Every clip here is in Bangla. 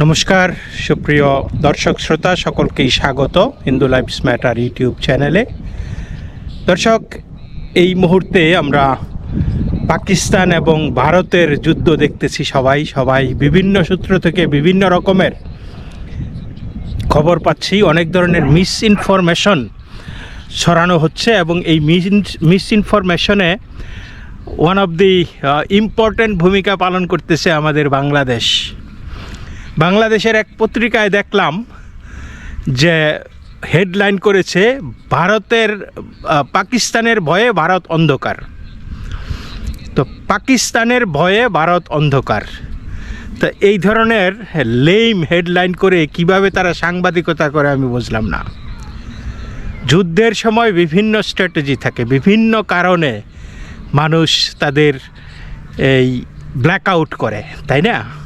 নমস্কার, সুপ্রিয় দর্শক শ্রোতা, সকলকেই স্বাগত হিন্দু লাইফস ম্যাটার ইউটিউব চ্যানেলে। দর্শক, এই মুহূর্তে আমরা পাকিস্তান এবং ভারতের যুদ্ধ দেখতেছি সবাই সবাই বিভিন্ন সূত্র থেকে বিভিন্ন রকমের খবর পাচ্ছি। অনেক ধরনের মিস ইনফরমেশন ছড়ানো হচ্ছে এবং এই মিস মিস ইনফরমেশনে ওয়ান অফ দি ইম্পর্ট্যান্ট ভূমিকা পালন করতেছে আমাদের বাংলাদেশ। বাংলাদেশের এক পত্রিকায় দেখলাম যে হেডলাইন করেছে, ভারতের পাকিস্তানের ভয়ে ভারত অন্ধকার। তো পাকিস্তানের ভয়ে ভারত অন্ধকার। তো এই ধরনের লেইম হেডলাইন করে কীভাবে তারা সাংবাদিকতা করে আমি বুঝলাম না। যুদ্ধের সময় বিভিন্ন স্ট্র্যাটেজি থাকে, বিভিন্ন কারণে মানুষ তাদের এই ব্ল্যাক আউট করে, তাই না?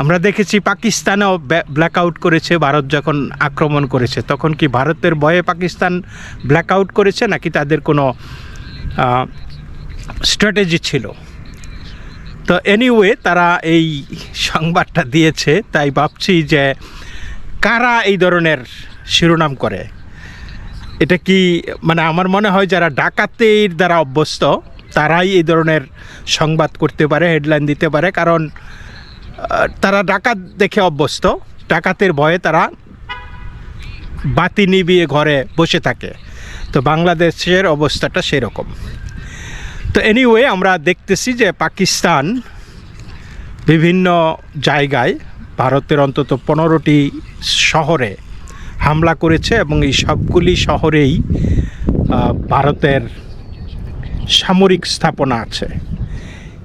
আমরা দেখেছি পাকিস্তানেও ব্ল্যাক আউট করেছে, ভারত যখন আক্রমণ করেছে, তখন কি ভারতের ভয়ে পাকিস্তান ব্ল্যাক আউট করেছে নাকি তাদের কোনো স্ট্র্যাটেজি ছিল? তো এনিওয়ে তারা এই সংবাদটা দিয়েছে, তাই ভাবছি যে কারা এই ধরনের শিরোনাম করে? এটা কি মানে আমার মনে হয় যারা ডাকাতের দ্বারা অভ্যস্ত, তারাই এই ধরনের সংবাদ করতে পারে হেডলাইন দিতে পারে, কারণ তারা ডাকাত দেখে অভ্যস্ত। ডাকাতের ভয়ে তারা বাতি নিবিয়ে ঘরে বসে থাকে। তো বাংলাদেশের অবস্থাটা সেরকম। তো এনিওয়ে আমরা দেখতেছি যে পাকিস্তান বিভিন্ন জায়গায় ভারতের অন্তত পনেরোটি শহরে হামলা করেছে এবং এই সবগুলি শহরেই ভারতের সামরিক স্থাপনা আছে।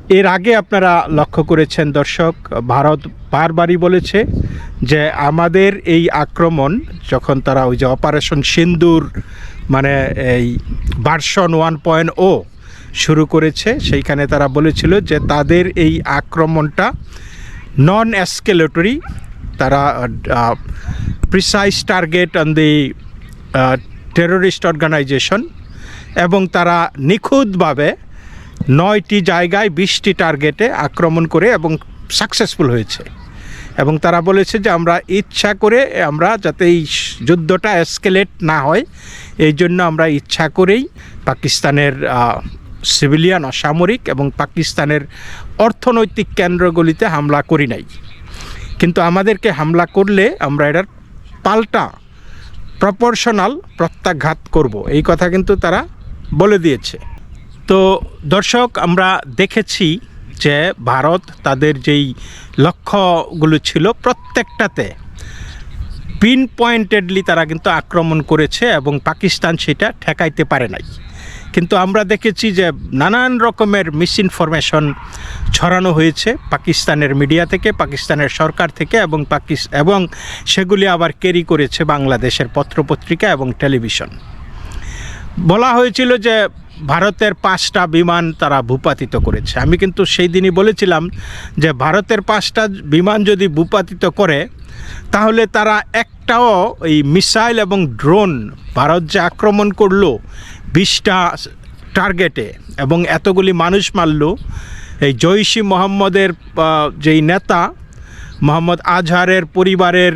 এর আগে আপনারা লক্ষ্য করেছেন দর্শক, ভারত বারবারই বলেছে যে আমাদের এই আক্রমণ যখন তারা ওই যে অপারেশন সিন্দুর মানে এই ভার্সন ওয়ান পয়েন্ট ও শুরু করেছে, সেইখানে তারা বলেছিল যে তাদের এই আক্রমণটা নন অ্যাসকেলেটরি তারা precise target on the terrorist organisation এবং তারা নিখুঁতভাবে নয়টি জায়গায় বিশটি টার্গেটে আক্রমণ করে এবং সাকসেসফুল হয়েছে। এবং তারা বলেছে যে আমরা ইচ্ছা করে আমরা যাতে এই যুদ্ধটা এসকেলেট না হয়, এই জন্য আমরা ইচ্ছা করেই পাকিস্তানের সিভিলিয়ান অসামরিক এবং পাকিস্তানের অর্থনৈতিক কেন্দ্রগুলিতে হামলা করি নাই। কিন্তু আমাদেরকে হামলা করলে আমরা এটার পাল্টা প্রপোর্শনাল প্রত্যাঘাত করব। এই কথা কিন্তু তারা বলে দিয়েছে। তো দর্শক, আমরা দেখেছি যে ভারত তাদের যেই লক্ষ্যগুলো ছিল প্রত্যেকটাতে পিন পয়েন্টেডলি তারা কিন্তু আক্রমণ করেছে এবং পাকিস্তান সেটা ঠেকাইতে পারে নাই। কিন্তু আমরা দেখেছি যে নানান রকমের মিস ইনফরমেশন ছড়ানো হয়েছে পাকিস্তানের মিডিয়া থেকে, পাকিস্তানের সরকার থেকে এবং পাকিস, এবং সেগুলি আবার ক্যারি করেছে বাংলাদেশের পত্রপত্রিকা এবং টেলিভিশন বলা হয়েছিল যে ভারতের পাঁচটা বিমান তারা ভূপাতিত করেছে। আমি কিন্তু সেই দিনই বলেছিলাম যে ভারতের পাঁচটা বিমান যদি ভূপাতিত করে, তাহলে তারা একটাও এই মিসাইল এবং ড্রোন ভারত যে আক্রমণ করল বিশটা টার্গেটে এবং এতগুলি মানুষ মারল, এই জৈশি মোহাম্মদের যেই নেতা, মোহাম্মদ আজহারের পরিবারের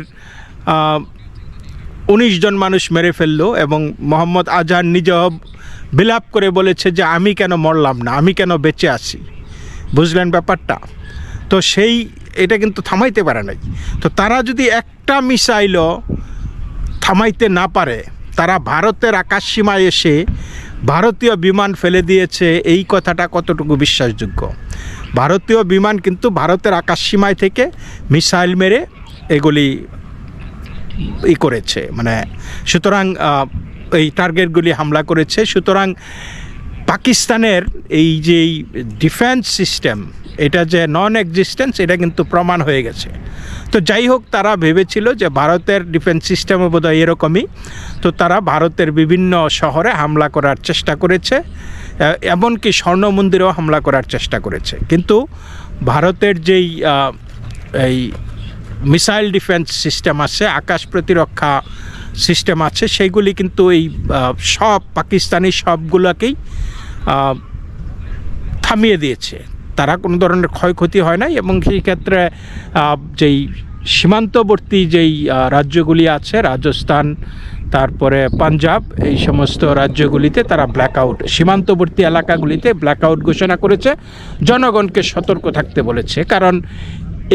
উনিশ জন মানুষ মেরে ফেলল এবং মোহাম্মদ আজহার নিজেও বিলাপ করে বলেছে যে আমি কেন মরলাম না, আমি কেন বেঁচে আছি। বুঝলেন ব্যাপারটা? তো সেই, এটা কিন্তু থামাইতে পারে নাই। তো তারা যদি একটা মিসাইলও থামাইতে না পারে, তারা ভারতের আকাশসীমায় এসে ভারতীয় বিমান ফেলে দিয়েছে, এই কথাটা কতটুকু বিশ্বাসযোগ্য? ভারতীয় বিমান কিন্তু ভারতের আকাশসীমায় থেকে মিসাইল মেরে এগুলি ই করেছে। মানে সুতরাং এই টার্গেটগুলি হামলা করেছে। সুতরাং পাকিস্তানের এই যে ডিফেন্স সিস্টেম এটা যে নন এক্সিস্টেন্স এটা কিন্তু প্রমাণ হয়ে গেছে। তো যাই হোক, তারা ভেবেছিল যে ভারতের ডিফেন্স সিস্টেমও বোধহয় এরকমই। তো তারা ভারতের বিভিন্ন শহরে হামলা করার চেষ্টা করেছে। এমনকি স্বর্ণ মন্দিরেও হামলা করার চেষ্টা করেছে। কিন্তু ভারতের যেই এই মিসাইল ডিফেন্স সিস্টেম আছে, আকাশ প্রতিরক্ষা সিস্টেম আছে, সেইগুলি কিন্তু এই সব পাকিস্তানি সবগুলোকেই থামিয়ে দিয়েছে। তারা কোনো ধরনের ক্ষয়ক্ষতি হয় নাই এবং সেই ক্ষেত্রে যেই সীমান্তবর্তী যেই রাজ্যগুলি আছে, রাজস্থান, তারপরে পাঞ্জাব, এই সমস্ত রাজ্যগুলিতে তারা ব্ল্যাকআউট সীমান্তবর্তী এলাকাগুলিতে ব্ল্যাকআউট ঘোষণা করেছে। জনগণকে সতর্ক থাকতে বলেছে। কারণ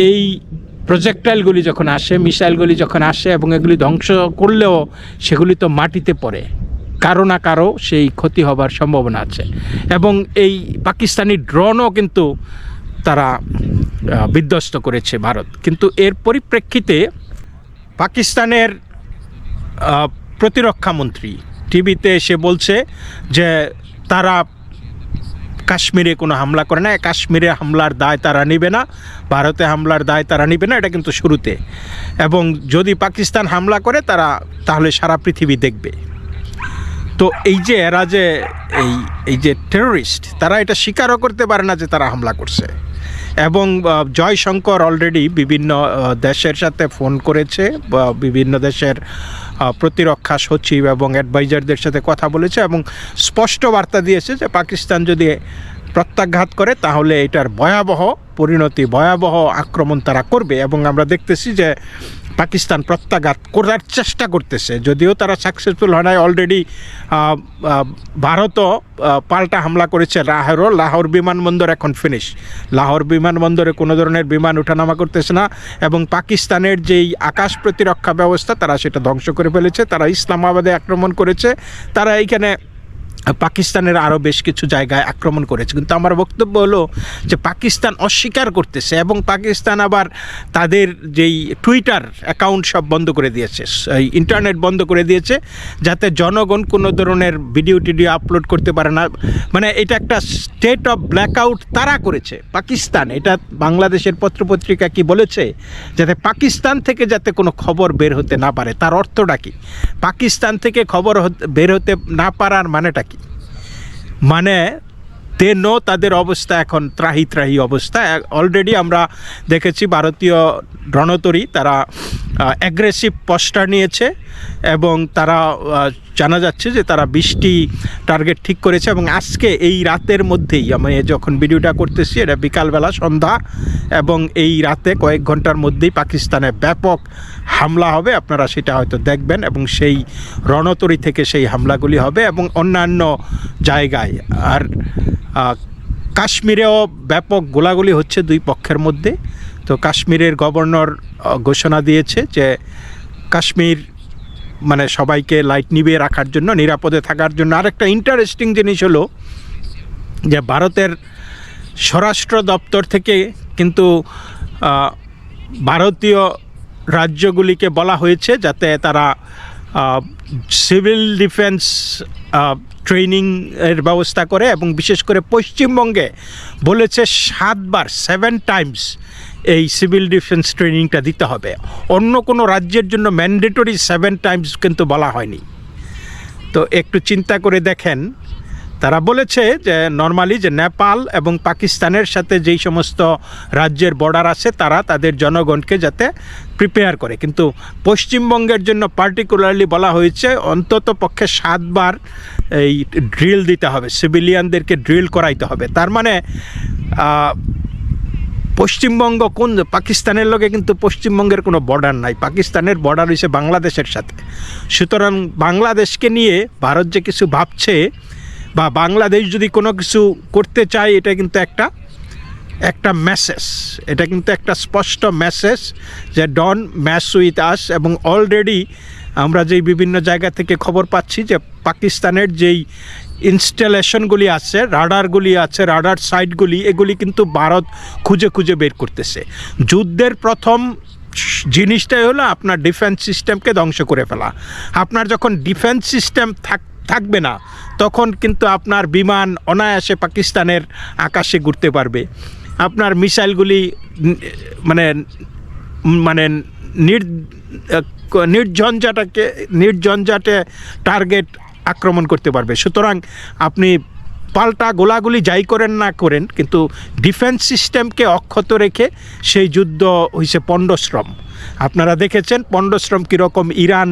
এই প্রজেক্টাইলগুলি যখন আসে মিসাইলগুলি যখন আসে এবং এগুলি ধ্বংস করলেও সেগুলি তো মাটিতে পড়ে। কারও না কারও সেই ক্ষতি হবার সম্ভাবনা আছে। এবং এই পাকিস্তানি ড্রোনও কিন্তু তারা বিধ্বস্ত করেছে ভারত। কিন্তু এর পরিপ্রেক্ষিতে পাকিস্তানের আহ, প্রতিরক্ষা মন্ত্রী টিভিতে এসে বলছে যে তারা কাশ্মীরে কোনো হামলা করে না কাশ্মীরে হামলার দায় তারা নেবে না, ভারতে হামলার দায় তারা নেবে না, এটা কিন্তু শুরুতে। এবং যদি পাকিস্তান হামলা করে, তারা তাহলে সারা পৃথিবী দেখবে। তো এই যে এরা যে, এই এই যে টেররিস্ট তারা এটা স্বীকারও করতে পারে না যে তারা হামলা করছে। এবং জয়শঙ্কর অলরেডি বিভিন্ন দেশের সাথে ফোন করেছে বিভিন্ন দেশের প্রতিরক্ষা সচিব এবং অ্যাডভাইজারদের সাথে কথা বলেছে এবং স্পষ্ট বার্তা দিয়েছে যে পাকিস্তান যদি প্রত্যাঘাত করে, তাহলে এটার ভয়াবহ পরিণতি, ভয়াবহ আক্রমণ তারা করবে। এবং আমরা দেখতেছি যে পাকিস্তান প্রত্যাঘাত করার চেষ্টা করতেছে। যদিও তারা সাকসেসফুল হয় নাই অলরেডি ভারতও পাল্টা হামলা করেছে লাহোরও। লাহোর বিমানবন্দর এখন ফিনিশ লাহোর বিমানবন্দরে কোনো ধরনের বিমান ওঠানামা করতেছে না এবং পাকিস্তানের যেই আকাশ প্রতিরক্ষা ব্যবস্থা, তারা সেটা ধ্বংস করে ফেলেছে। তারা ইসলামাবাদে আক্রমণ করেছে। তারা এইখানে পাকিস্তানের আরও বেশ কিছু জায়গায় আক্রমণ করেছে। কিন্তু আমার বক্তব্য হলো যে পাকিস্তান অস্বীকার করতেছে এবং পাকিস্তান আবার তাদের যেই টুইটার অ্যাকাউন্ট সব বন্ধ করে দিয়েছে। ইন্টারনেট বন্ধ করে দিয়েছে যাতে জনগণ কোনো ধরনের ভিডিও টিডিও আপলোড করতে পারে না। মানে এটা একটা স্টেট অফ ব্ল্যাকআউট তারা করেছে পাকিস্তান। এটা বাংলাদেশের পত্রপত্রিকা কি বলেছে? যাতে পাকিস্তান থেকে যাতে কোনো খবর বের হতে না পারে। তার অর্থটা কি? পাকিস্তান থেকে খবর বের হতে না পারার মানেটা মানে নো তাদের অবস্থা এখন ত্রাহি ত্রাহি অবস্থা। অলরেডি আমরা দেখেছি ভারতীয় রণতরী, তারা অ্যাগ্রেসিভ পস্টার নিয়েছে এবং তারা জানা যাচ্ছে যে তারা বৃষ্টি টার্গেট ঠিক করেছে এবং আজকে এই রাতের মধ্যেই আমি যখন ভিডিওটা করতেছি, এটা বিকালবেলা সন্ধ্যা এবং এই রাতে কয়েক ঘণ্টার মধ্যেই পাকিস্তানে ব্যাপক হামলা হবে, আপনারা সেটা হয়তো দেখবেন এবং সেই রণতরী থেকে সেই হামলাগুলি হবে এবং অন্যান্য জায়গায়। আর কাশ্মীরেও ব্যাপক গোলাগুলি হচ্ছে দুই পক্ষের মধ্যে। তো কাশ্মীরের গভর্নর ঘোষণা দিয়েছে যে কাশ্মীর মানে সবাইকে লাইট নিভিয়ে রাখার জন্য, নিরাপদে থাকার জন্য। আরেকটা ইন্টারেস্টিং জিনিস হলো যে ভারতের স্বরাষ্ট্র দপ্তর থেকে কিন্তু ভারতীয় রাজ্যগুলিকে বলা হয়েছে যাতে তারা সিভিল ডিফেন্স ট্রেনিং এর ব্যবস্থা করে এবং বিশেষ করে পশ্চিমবঙ্গে বলেছে সাতবার সেভেন টাইমস এই সিভিল ডিফেন্স ট্রেনিংটা দিতে হবে। অন্য কোনো রাজ্যের জন্য ম্যান্ডেটরি সেভেন টাইমস কিন্তু বলা হয়নি। তো একটু চিন্তা করে দেখেন তারা বলেছে যে নর্মালি যে নেপাল এবং পাকিস্তানের সাথে যেই সমস্ত রাজ্যের বর্ডার আছে, তারা তাদের জনগণকে যাতে প্রিপেয়ার করে। কিন্তু পশ্চিমবঙ্গের জন্য পার্টিকুলারলি বলা হয়েছে, অন্তত পক্ষে সাতবার এই ড্রিল দিতে হবে সিভিলিয়ানদেরকে ড্রিল করাইতে হবে। তার মানে পশ্চিমবঙ্গ কোন, পাকিস্তানের লগে কিন্তু পশ্চিমবঙ্গের কোনো বর্ডার নাই। পাকিস্তানের বর্ডার হয়েছে বাংলাদেশের সাথে। সুতরাং বাংলাদেশকে নিয়ে ভারত যে কিছু ভাবছে বা বাংলাদেশ যদি কোনো কিছু করতে চায়, এটা কিন্তু একটা একটা মেসেজ এটা কিন্তু একটা স্পষ্ট মেসেজ যে ডন ম্যাস উইথ আস এবং অলরেডি আমরা যেই বিভিন্ন জায়গা থেকে খবর পাচ্ছি যে পাকিস্তানের যেই ইনস্টলেশনগুলি আছে, রাডারগুলি আছে, রাডার সাইটগুলি, এগুলি কিন্তু ভারত খুঁজে খুঁজে বের করতেছে। যুদ্ধের প্রথম জিনিসটাই হলো আপনার ডিফেন্স সিস্টেমকে ধ্বংস করে ফেলা। আপনার যখন ডিফেন্স সিস্টেম থাক থাকবে না, তখন কিন্তু আপনার বিমান অনায়াসে পাকিস্তানের আকাশে ঘুরতে পারবে। আপনার মিসাইলগুলি মানে মানে নির নির্ঝঞ্ঝাটাকে, নির্ঝঞ্ঝাটে টার্গেট আক্রমণ করতে পারবে। সুতরাং আপনি পাল্টা গোলাগুলি যাই করেন না করেন, কিন্তু ডিফেন্স সিস্টেমকে অক্ষত রেখে সেই যুদ্ধ হয়েছে পণ্ডশ্রম। আপনারা দেখেছেন, পণ্ডশ্রম কীরকম ইরান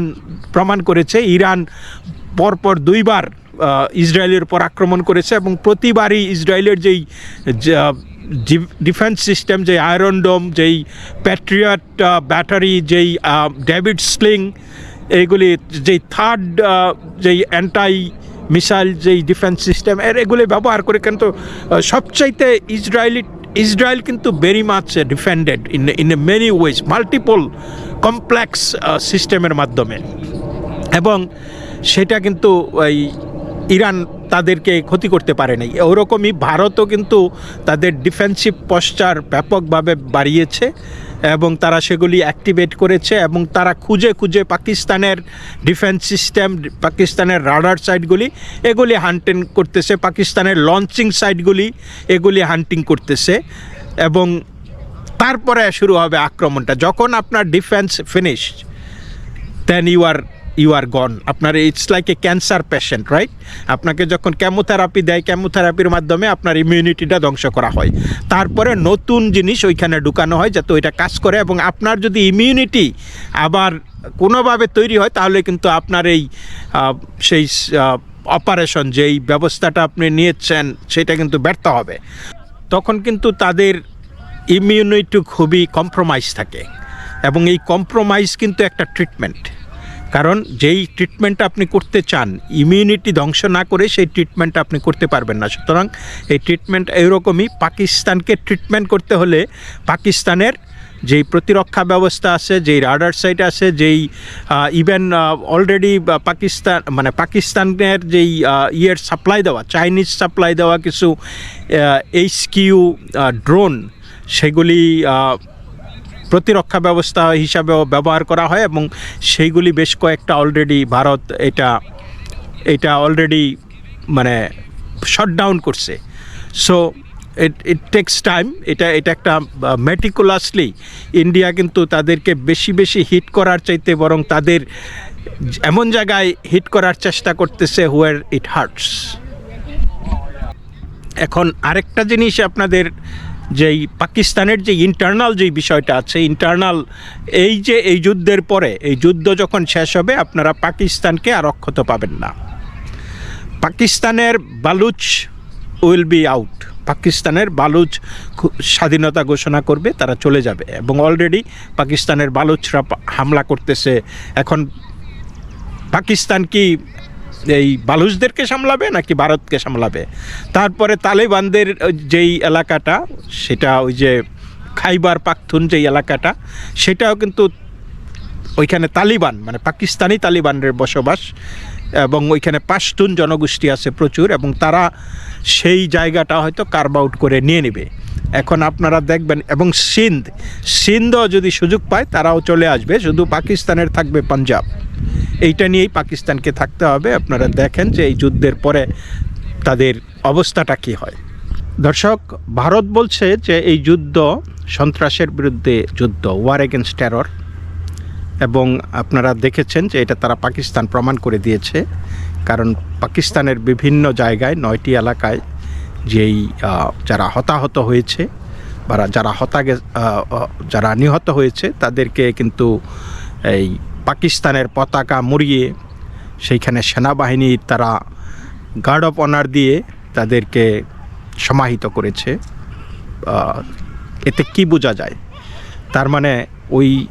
প্রমাণ করেছে। ইরান পরপর দুইবার ইসরায়েলের উপর আক্রমণ করেছে এবং প্রতিবারই ইসরায়েলের যেই ডিফেন্স সিস্টেম যে আয়রন ডোম, যেই প্যাট্রিয়ট ব্যাটারি, যেই ডেভিড স্লিং এইগুলি যেই থার্ড যেই অ্যান্টাই মিসাইল যেই ডিফেন্স সিস্টেম, এর এগুলি ব্যবহার করে কিন্তু সবচাইতে ইসরায়েলি, ইসরায়েল কিন্তু very much defended in in a many ways multiple complex সিস্টেমের মাধ্যমে। এবং সেটা কিন্তু ওই ইরান তাদেরকে ক্ষতি করতে পারে নাই। ওরকমই ভারতও কিন্তু তাদের ডিফেন্সিভ পশ্চার ব্যাপকভাবে বাড়িয়েছে এবং তারা সেগুলি অ্যাক্টিভেট করেছে এবং তারা খুঁজে খুঁজে পাকিস্তানের ডিফেন্স সিস্টেম পাকিস্তানের রাডার সাইটগুলি এগুলি হান্টিং করতেছে। পাকিস্তানের লঞ্চিং সাইটগুলি এগুলি হান্টিং করতেছে এবং তারপরে শুরু হবে আক্রমণটা। যখন আপনার defence finish then you are you are gone আপনার it's like a cancer patient right আপনাকে যখন কেমোথেরাপি দেয় কেমোথেরাপির মাধ্যমে আপনার ইমিউনিটিটা ধ্বংস করা হয়। তারপরে নতুন জিনিস ওইখানে ঢুকানো হয় যাতে ওইটা কাজ করে এবং আপনার যদি ইমিউনিটি আবার কোনোভাবে তৈরি হয়, তাহলে কিন্তু আপনার এই সেই অপারেশন যেই ব্যবস্থাটা আপনি নিয়েছেন, সেটা কিন্তু ব্যর্থ হবে। তখন কিন্তু তাদের ইমিউনিটি খুবই কম্প্রোমাইজ থাকে। এবং এই কম্প্রোমাইজ কিন্তু একটা ট্রিটমেন্ট কারণ যেই ট্রিটমেন্টটা আপনি করতে চান ইমিউনিটি ধ্বংস না করে সেই ট্রিটমেন্টটা আপনি করতে পারবেন না। সুতরাং এই ট্রিটমেন্ট এইরকমই। পাকিস্তানকে ট্রিটমেন্ট করতে হলে পাকিস্তানের যেই প্রতিরক্ষা ব্যবস্থা আছে, যেই রাডার সাইট আছে, যেই ইভেন অলরেডি পাকিস্তান মানে পাকিস্তানের যেই ইয়ের সাপ্লাই দেওয়া চাইনিজ সাপ্লাই দেওয়া কিছু এইচ কিউ ড্রোন সেগুলি প্রতিরক্ষা ব্যবস্থা হিসাবেও ব্যবহার করা হয় এবং সেইগুলি বেশ কয়েকটা অলরেডি ভারত এটা এটা অলরেডি মানে ডাউন করছে। So it it takes time এটা এটা একটা মেটিকুলাসলি ইন্ডিয়া কিন্তু তাদেরকে বেশি বেশি হিট করার চাইতে বরং তাদের এমন জায়গায় হিট করার চেষ্টা করতেছে হোয়ার ইট হার্টস এখন আরেকটা জিনিস আপনাদের যেই পাকিস্তানের যে ইন্টারনাল যেই বিষয়টা আছে ইন্টারনাল এই যে এই যুদ্ধের পরে, এই যুদ্ধ যখন শেষ হবে, আপনারা পাকিস্তানকে আর অক্ষত পাবেন না। পাকিস্তানের বালুচ উইল বি আউট পাকিস্তানের বালুচ স্বাধীনতা ঘোষণা করবে, তারা চলে যাবে। এবং অলরেডি পাকিস্তানের বালুচরা হামলা করতেছে। এখন পাকিস্তান কি এই বালুচদেরকে সামলাবে নাকি ভারতকে সামলাবে? তারপরে তালেবানদের যেই এলাকাটা, সেটা ওই যে খাইবার পাখতুন যেই এলাকাটা, সেটাও কিন্তু ওইখানে তালিবান মানে পাকিস্তানি তালিবানের বসবাস এবং ওইখানে পাশতুন জনগোষ্ঠী আছে প্রচুর এবং তারা সেই জায়গাটা হয়তো কার্ভ আউট করে নিয়ে নেবে। এখন আপনারা দেখবেন এবং সিন্ধ, সিন্ধও যদি সুযোগ পায় তারাও চলে আসবে, শুধু পাকিস্তানের থাকবে পাঞ্জাব। এইটা নিয়েই পাকিস্তানকে থাকতে হবে। আপনারা দেখেন যে এই যুদ্ধের পরে তাদের অবস্থাটা কী হয়। দর্শক ভারত বলছে যে এই যুদ্ধ সন্ত্রাসের বিরুদ্ধে যুদ্ধ ওয়ার এগেনস্ট টেরর এবং আপনারা দেখেছেন যে এটা তারা পাকিস্তান প্রমাণ করে দিয়েছে। কারণ পাকিস্তানের বিভিন্ন জায়গায় নয়টি এলাকায় যেই যারা হতাহত হয়েছে বা যারা আহ, যারা নিহত হয়েছে তাদেরকে কিন্তু এই পাকিস্তানের পতাকা মুড়িয়ে সেইখানে সেনাবাহিনীর তারা গার্ড অফ অনার দিয়ে তাদেরকে সমাহিত করেছে। এতে কি বোঝা যায়? তার মানে ওই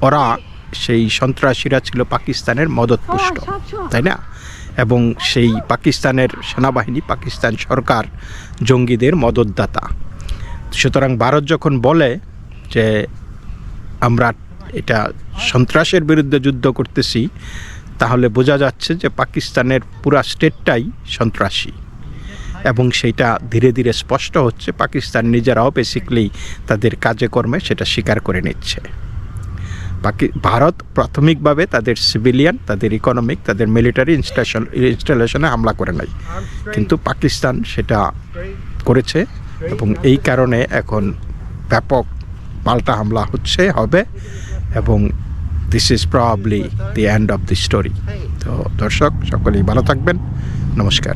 ওরা সেই সন্ত্রাসীরা ছিল পাকিস্তানের মদতপুষ্ট তাই না? এবং সেই পাকিস্তানের সেনাবাহিনী পাকিস্তান সরকার জঙ্গিদের মদতদাতা। সুতরাং ভারত যখন বলে যে আমরা এটা সন্ত্রাসের বিরুদ্ধে যুদ্ধ করতেছি, তাহলে বোঝা যাচ্ছে যে পাকিস্তানের পুরা স্টেটটাই সন্ত্রাসী। এবং সেটা ধীরে ধীরে স্পষ্ট হচ্ছে, পাকিস্তান নিজেরাও বেসিকলি তাদের কাজে কর্মে সেটা স্বীকার করে নিচ্ছে। পাকি ভারত প্রাথমিকভাবে তাদের সিভিলিয়ান তাদের ইকোনমিক তাদের মিলিটারি ইনস্টেশন ইনস্টলেশনে হামলা করে নাই। কিন্তু পাকিস্তান সেটা করেছে এবং এই কারণে এখন ব্যাপক পাল্টা হামলা হচ্ছে, হবে। এবং this is probably the end of the story তো দর্শক সকলেই ভালো থাকবেন। নমস্কার।